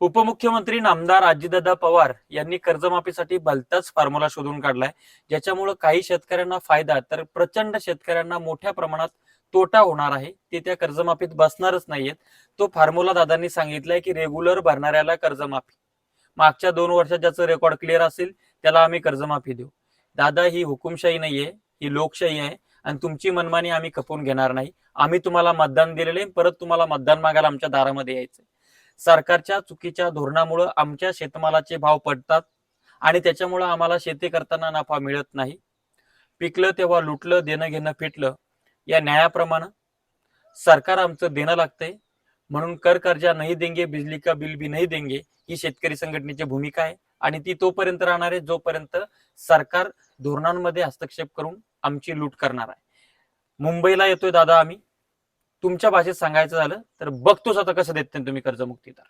उपमुख्यमंत्री नामदार अजितदादा पवार यांनी कर्जमाफीसाठी भलताच फॉर्म्युला शोधून काढलाय. ज्याच्यामुळे काही शेतकऱ्यांना फायदा तर प्रचंड शेतकऱ्यांना मोठ्या प्रमाणात तोटा होणार आहे. ते त्या कर्जमाफीत बसणारच नाहीयेत. तो फॉर्म्युला दादांनी सांगितलाय की रेग्युलर भरणाऱ्याला कर्जमाफी. मागच्या दोन वर्षात ज्याचं रेकॉर्ड क्लिअर असेल त्याला आम्ही कर्जमाफी देऊ. दादा ही हुकुमशाही नाहीये ही लोकशाही आहे आणि तुमची मनमानी आम्ही खपवून घेणार नाही. आम्ही तुम्हाला मतदान दिलेले परत तुम्हाला मतदान मागायला आमच्या दारामध्ये यायचं सरकारच्या चुकीच्या धोरणामुळं आमच्या शेतमालाचे भाव पडतात आणि त्याच्यामुळं आम्हाला शेती करताना नफा मिळत नाही. पिकलं तेव्हा लुटलं देणं घेणं फिटलं या न्यायाप्रमाणे सरकार आमचं देणं लागतंय. म्हणून कर कर्जा नाही देंगे बिजली का बिल भी नाही देंगे ही शेतकरी संघटनेची भूमिका आहे. आणि ती तोपर्यंत राहणार आहे जोपर्यंत सरकार धोरणांमध्ये हस्तक्षेप करून आमची लूट करणार आहे. मुंबईला येतोय दादा आम्ही. तुमच्या भाषेत सांगायचं झालं तर बघतोच आता कसं देत तुम्ही कर्जमुक्ती तर.